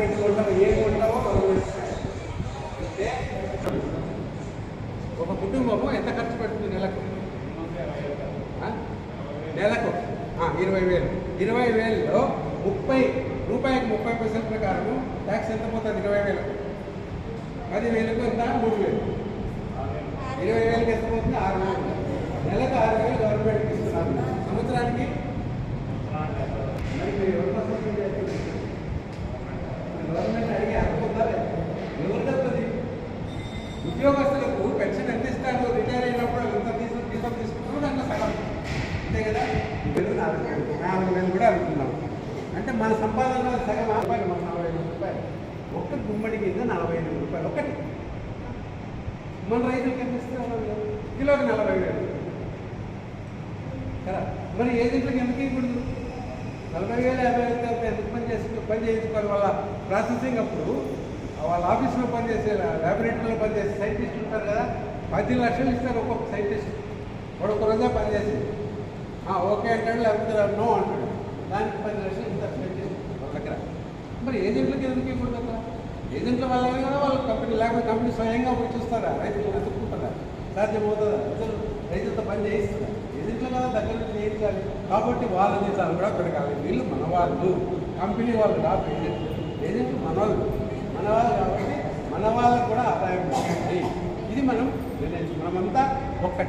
పెట్టుకుంటాము ఏం కొంటామో మనం ఒక కుటుంబము ఎంత ఖర్చు పెడుతుంది నెలకు? నెలకు? ఇరవై వేలు. ఇరవై వేలలో ముప్పై రూపాయలకు ముప్పై పైసల ప్రకారం ట్యాక్స్ ఎంత పోతుంది? ఇరవై వేలకు పదివేలకు ఎంత? మూడు వేలు. ఇరవై వేలకు ఎంత పోతుంది? ఆరు వేలు. నెలకు ఆరు వేలు గవర్నమెంట్కి ఇస్తున్నారు. సంవత్సరానికి ఉద్యోగస్తులకు పెన్షన్ ఎంత ఇస్తారు? రిటైర్ అయినప్పుడు ఎంత తీసుకు జీతం తీసుకుంటారు? దాంట్లో సగం. అంతే కదా? వేలు నాలుగు వేలు. నాలుగు వేలు కూడా అనుకున్నాం అంటే మన సంపాదన సగం రూపాయలు మన నలభై ఐదు రూపాయలు. ఒక్క గుమ్మడి కింద నలభై ఐదు రూపాయలు. ఒకటి. మన రైతులకి ఎంత ఇస్తారు? కిలోకి నలభై వేలు. కదా? మరి ఏజెంట్లకు ఎందుకు ఇప్పుడు నలభై వేలు యాభై వేలు ఎందుకు పని చేసి పని చేయించుకోవాలి వాళ్ళ ప్రాసెసింగ్ అప్పుడు వాళ్ళ ఆఫీస్లో పనిచేసే ల్యాబొరేటరీలో పనిచేసే సైంటిస్ట్ ఉంటారు కదా పది లక్షలు ఇస్తారు ఒక్కొక్క సైంటిస్ట్ వాడు ఒక రోజే పనిచేసి ఓకే అంటాడు లేకపోతే నో అంటాడు. దానికి పది లక్షలు ఇస్తారు సైంటిస్ట్ వాళ్ళ దగ్గర. మరి ఏజెంట్లకు ఎందుకు ఇప్పుడు అక్కడ? ఏజెంట్ల వల్ల కదా వాళ్ళ కంపెనీ లేకపోతే కంపెనీ స్వయంగా పోయి చూస్తారా? రైతులు వెతుక్కుంటారా? సాధ్యమవుతుందా? అసలు రైతులతో పని చేయిస్తారా ఏజెంట్ల కదా దగ్గర నుంచి చేయించాలి. కాబట్టి వాళ్ళ జీతాలు కూడా పెరగాలి వీళ్ళు మన వాళ్ళు. కంపెనీ వాళ్ళు కాదు. ఏజెంట్లు ఏజెంట్లు మన వాళ్ళు మన వాళ్ళు కాబట్టి మన వాళ్ళకు కూడా ఆదాయం ఉంటుంది ఇది మనం మనమంతా ఒక్కటే.